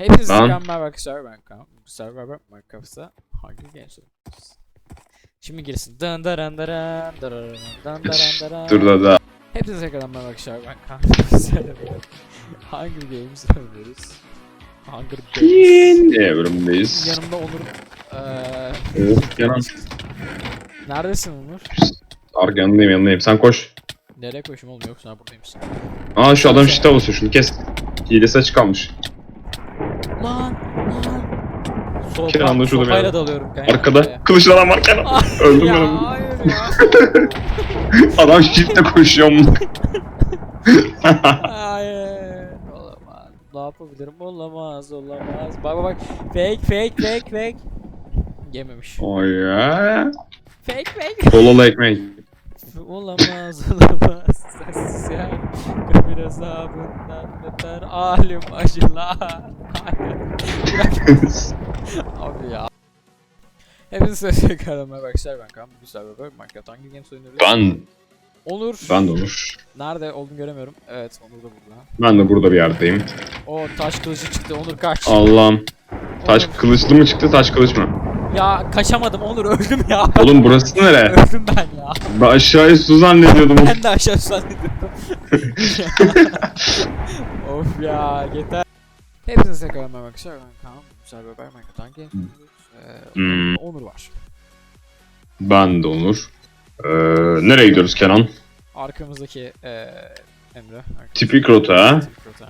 Hepinize Lan. mükemmel arkadaşlar ben Kaan. Bu Survivor Minecraft'ta hangi genç? Şimdi girsin. Dın dırın dırın dın dırın dırın. Dur da da. Hepinize merhaba arkadaşlar ben Kaan. Hunger Games oynuyoruz. Hunger Games. Yine bölümdeyiz. Yanımda Onur. Eee Evet, Kenan. neredesin Onur? Arkandayım yanındayım. Sen koş. Nereye koşayım oğlum yoksa buradaymışsın. Aa şu adam şita basıyor şunu kes. Hilesi açık kalmış. Lan lan. Sopa, Kenan da şurada yerde. dalıyorum kanka. Arkada kılıçlı adam var Kenan. Öldüm ben ya, onu. hayır ya. Adam shift'le koşuyor mu? Hayır. Olamaz. Ne yapabilirim? Olamaz. Olamaz. Bak bak bak. Fake fake fake fake. Yememiş. Oy ya. Fake fake. Kolalı ekmek. Olamaz. Olamaz. Sensiz yer. Kabir hesabından beter. Alim acılar. Hayır. Abi ya. Hepinize tekrardan arkadaşlar ben Kaan. Bugün Survivor Minecraft hangi games oynuyoruz? Ben. Onur. Ben de Onur. Nerede olduğunu göremiyorum. Evet Onur da burada. Ben de burada bir yerdeyim. O taş kılıcı çıktı. Onur kaç. Allah'ım. Taş Onur. kılıçlı mı çıktı taş kılıç mı? Ya kaçamadım Onur öldüm ya. Oğlum burası nere? öldüm ben ya. Ben aşağıya su zannediyordum. Ben de aşağı zannediyordum. of ya yeter. Hepinize tekrar merhaba arkadaşlar ben Kaan. Güzel bir haber Minecraft hangi games oynuyoruz? Ee, Hmm. Onur var. Ben de Onur. Ee, nereye gidiyoruz Kenan? Arkamızdaki eee Emre. arkadaşlar. Tipik rota? Tipik rota.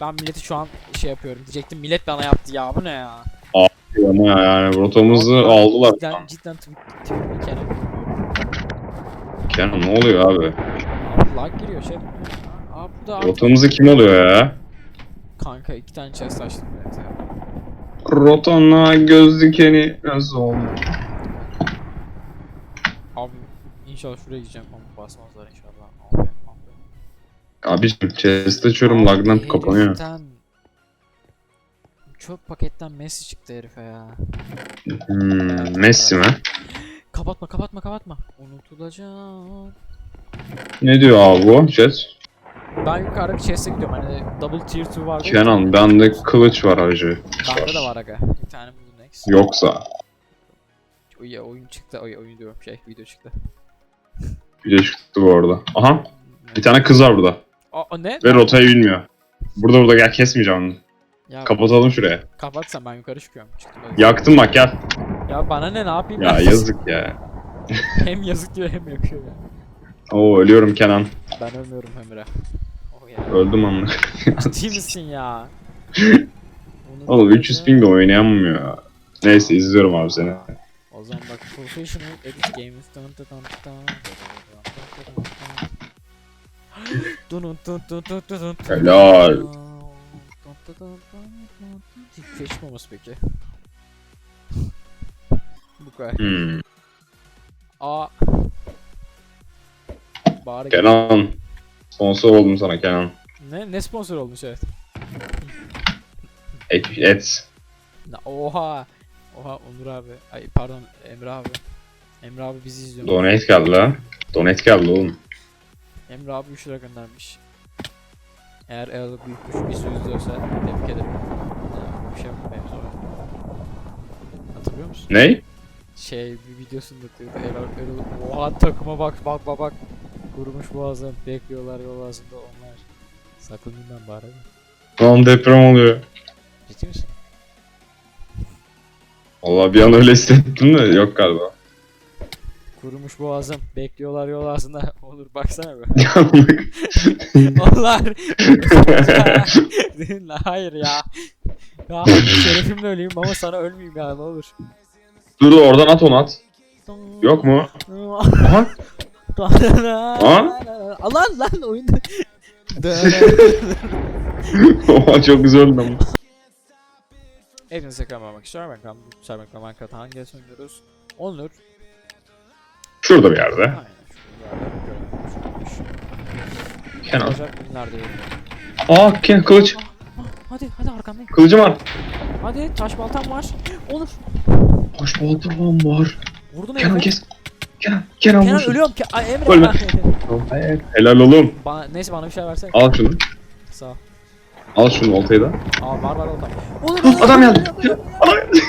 Ben milleti şu an şey yapıyorum diyecektim millet bana yaptı ya bu ne ya? Ama yani rotamızı Abi, aldılar. Cidden cidden tipik kere. Kenan ne oluyor abi? Abi lag giriyor şey. Aa bu da Rotamızı kim alıyor ya? kanka iki tane chest açtım millete. Rotana göz dikeni nasıl olmuş? Abi inşallah şuraya gideceğim ama basmazlar inşallah. Abi abi. Abiciğim chest açıyorum lagdan Abi, kapanıyor. heriften- Çöp paketten Messi çıktı herife ya. Hmm, Messi mi? Kapatma kapatma kapatma. Unutulacak. Ne diyor abi bu chat? Ben yukarıdaki chest'e gidiyorum hani double tier 2 vardı. Kenan bende kılıç var hacı. Bende de var aga. Bir tane buldum next. Yoksa. O ya oyun çıktı. Oy, oyun diyorum şey video çıktı. Bir de çıktı bu arada. Aha bir tane kız var burada. Aa, ne? Ve rotayı bilmiyor. Burada burada gel kesmeyeceğim onu. Ya Kapatalım şuraya. kapatsan ben yukarı çıkıyorum. Çıktım hadi. Yaktım bak gel. Ya bana ne ne yapayım Ya ben? yazık ya. hem yazık diyor hem yakıyor ya. Oo ölüyorum Kenan. Ben ölmüyorum Emre. Oh ya. Öldüm amına. Ciddi misin ya? Oğlum 300 ping oynayamıyor ya. Neyse izliyorum abi seni. O zaman bak professional edit games dun dun dun dun dun dun dun. Helal. Peki. Bu kadar. Hmm. Aa. Kenan. Sponsor oldum sana Kenan. ne ne sponsor olmuş evet. Et. et. Na- Oha. Oha Onur abi. Ay pardon Emre abi. Emre abi bizi izliyor. Donate geldi la. Donate geldi oğlum. Emre abi 3 lira göndermiş. Eğer Erol büyük kuş bizi izliyorsa tebrik ederim. Ee, Bir şey yok sonra. Hatırlıyor musun? Ney? Şey bir videosunda diyordu Erol, Erol oha takıma bak bak bak bak. Kurumuş boğazım bekliyorlar yol ağzında onlar. Saklanayım ben bari. Lan deprem oluyor. Ciddi misin? Vallahi bir an öyle hissettim de yok galiba. Kurumuş boğazım bekliyorlar yol ağzında. Olur baksana be. Onlar. Hayır ya. Ya şerefimle öleyim ama sana ölmeyeyim ya ne olur. Dur dur, oradan at onu at. Yok mu? Aha. Lan lan oyunda. Oha çok güzel oldu ama. Hepinize arkadaşlar. Ben Kaan. Sermek ve Minecraft hangi yazı oynuyoruz? Onur. Şurada bir yerde. Aynen. Kenan. Olacak nerede? Aa Kenan kılıç. Hadi hadi arkandayım. Kılıcım var. Hadi taş baltam var. Onur. Hoş baltam var. Vurdun Kenan herife. kes. Kenan. Kenan Kenan vursun. ölüyorum ki. Ay Emre. Ölme. Helal oğlum. Bana, neyse bana bir şey versene. Al şunu. Sağ ol. Al şunu oltayı da. Aa var var orada. Oğlum Adam geldi. Adam geldi.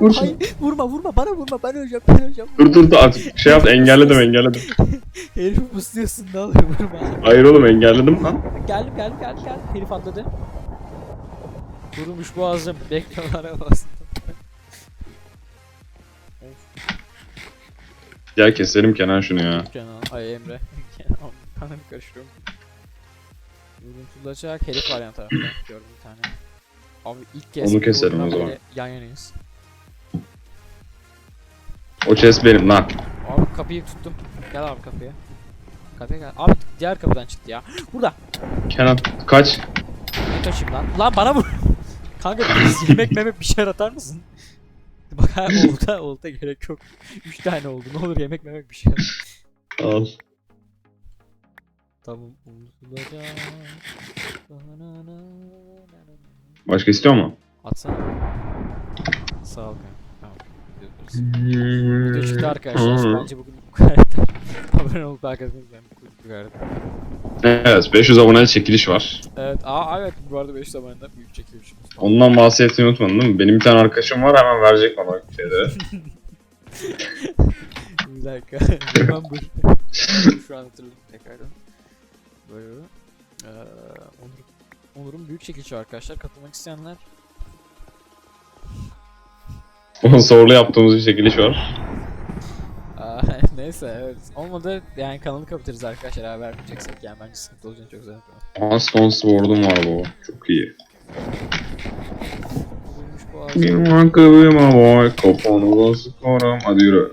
Vur şunu. Hayır vurma vurma bana vurma ben öleceğim ben öleceğim. Dur dur dur artık şey yap engelledim engelledim. Herifi pusluyorsun ne oluyor vurma. Hayır oğlum engelledim lan. Geldim geldim geldim geldim. Herif atladı. Vurulmuş boğazım. Bekliyorlar arabasında. Gel keselim Kenan şunu ya. Kenan, ay Emre. Kenan, kanını karıştırıyorum. Vurulacak herif var yan tarafta. Gördüm bir tane. Abi ilk kez Onu keselim o zaman. Yan yanayız. O chest benim lan. Abi kapıyı tuttum. Gel abi kapıya. Kapıya gel. Abi diğer kapıdan çıktı ya. Burada. Kenan kaç. Ne kaçayım lan? Lan bana vur. Kanka yemek memek bir şeyler atar mısın? Bak ha olta olta gerek yok. 3 tane oldu. Ne olur yemek memek bir şeyler. Al. Tamam. Unutulacak. Başka istiyor mu? Atsana. Sağ ol kanka. Tamam. Gidiyoruz. Video çıktı arkadaşlar. Bence bugün Abone olup arkadaşlar ben bu kadar. Evet 500 aboneli çekiliş var. Evet. Aa evet bu arada 5 zamanında büyük çekilmişimiz. Ondan bahsetmeyi unutmadın değil mi? Benim bir tane arkadaşım var hemen verecek bana şeyleri. Bir dakika. Remember. Şu an hatırladım tekrardan. Böyle. Ee, Onur, Onur'un büyük çekilişi arkadaşlar. Katılmak isteyenler Onun sorulu yaptığımız bir çekiliş var. Neyse evet. Olmadı yani kanalı kapatırız arkadaşlar eğer vermeyeceksek yani bence sıkıntı olacağını çok zannetmiyorum. Aha stone sword'um var bu. Çok iyi. Vurmuş boğazım. Bir makabıma boy kafanı sıkarım. Hadi yürü.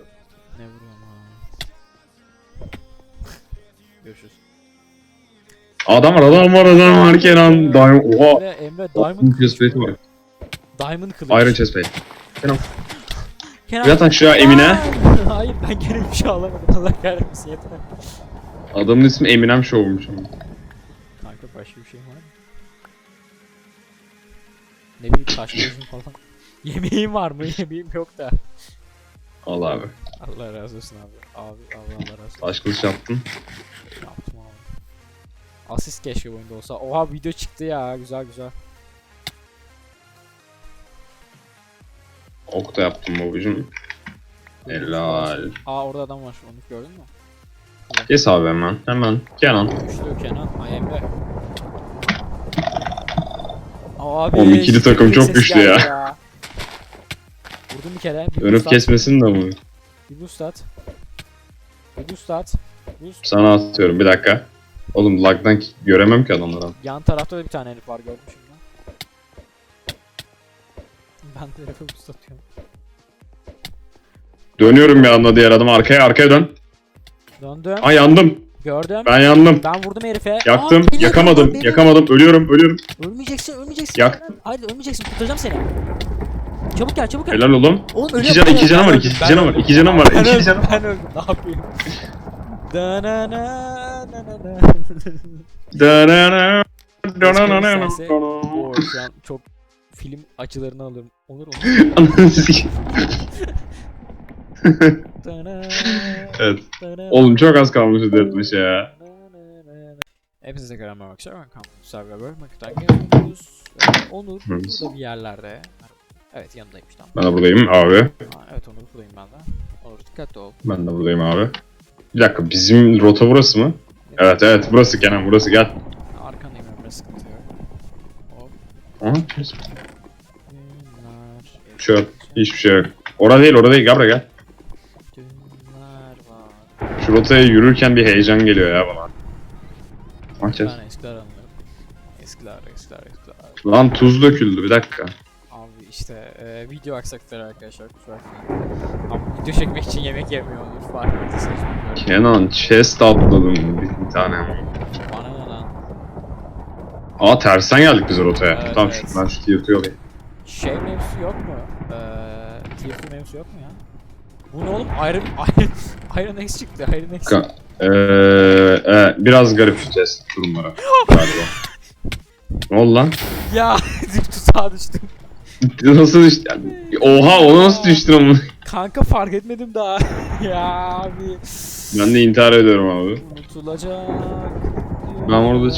Ne vuruyorum ha. Görüşürüz. Adam var adam var adam var Kenan. Diamond. Oha. Emre, Emre Diamond var. Diamond kılıç. Iron chest plate. Kenan. Yat aşağı Emine. Aa! Hayır ben gene bir şey alamadım. Allah kahretmesin yeter. Adamın ismi Eminem Show'muş ama. Kanka başka bir şey var mı? Ne bileyim taş gözüm falan. Yemeğim var mı? Yemeğim yok da. Al abi. Allah razı olsun abi. Abi Allah Allah razı olsun. Taş kılıç yaptın. Yaptım abi. Asist keşke bu oyunda olsa. Oha video çıktı ya. Güzel güzel. Ok da yaptım babacım. Helal. Aa orada adam var. Onu gördün mü? Kes abi hemen. Hemen. Kenan. Güçlü Kenan. Ay Emre. Abi. Oğlum ikili takım çok güçlü geldi ya. Vurdum bir kere. Bir Önüp kesmesin de bu. Bir boost at. Bir boost at. Boost. Sana atıyorum bir dakika. Oğlum lagdan göremem ki adamları. Yan tarafta da bir tane herif var gördüm şimdi. Ben de herife boost atıyorum. Dönüyorum bir anda diğer adama arkaya arkaya dön. Döndüm. Ay yandım. Gördüm. Ben yandım. Ben vurdum herife. Yaktım. Aa, beni yakamadım. yakaladı, beni Yakamadım. Ölüyorum. Ölüyorum. Ölmeyeceksin, ölmeyeceksin. Yak. Hayır ölmeyeceksin, kurtaracağım seni. Çabuk gel, çabuk gel. Helal oğlum. Oğlum İki ölüyorum, can- iki canım var, iki canım var, iki canım var, Ben iki canım. Ben öldüm, ne yapayım? Danana, nanana. Da-na-na. Sense- Da-na-na-na. Oo, şu an çok film açılarını alırım. Ananı sikeyim. Evet. Oğlum çok az kalmışız dörtmüş ya. Hepinize göre merhaba arkadaşlar. Ben Kamil Server Market'ten geliyoruz. Ee, Onur burada bir yerlerde. Evet yanındaymış tamam. Ben de buradayım abi. Ha, evet Onur buradayım ben de. Onur dikkatli ol. Ben de buradayım abi. Bir dakika bizim rota burası mı? Evet evet burası Kenan burası gel. Arkandayım Emre sıkıntı yok. Hop. Aha, Dünler. Şu hiçbir şey yok. Orada değil orada değil buraya gel. Dünler var. Şu rotaya yürürken bir heyecan geliyor ya bana. Aç aç. Ben eskiler anlıyorum. Eskiler eskiler eskiler. Lan tuz döküldü bir dakika. Abi işte e, video aksakları arkadaşlar kusura bakmayın. Video çekmek için yemek yemiyor olur fark ettiyseniz bilmiyorum. Kenan chest atladım bir, bir tane. Bana ne lan? Aa tersten geldik biz rotaya. Evet, tamam evet. şu, ben şu alayım. Şey mevzusu yok mu? Eee TF mevzusu yok mu ya? Bu ne oğlum? Iron, Iron, Iron X çıktı. Iron X. Ka- Eee e, biraz garip chest durumları galiba. ne oldu lan? ya dip tuzağa düştüm. Nasıl düştü? Oha ona nasıl düştün ama? Kanka fark etmedim daha. ya abi. Ben de intihar ediyorum abi. Unutulacak. Ben orada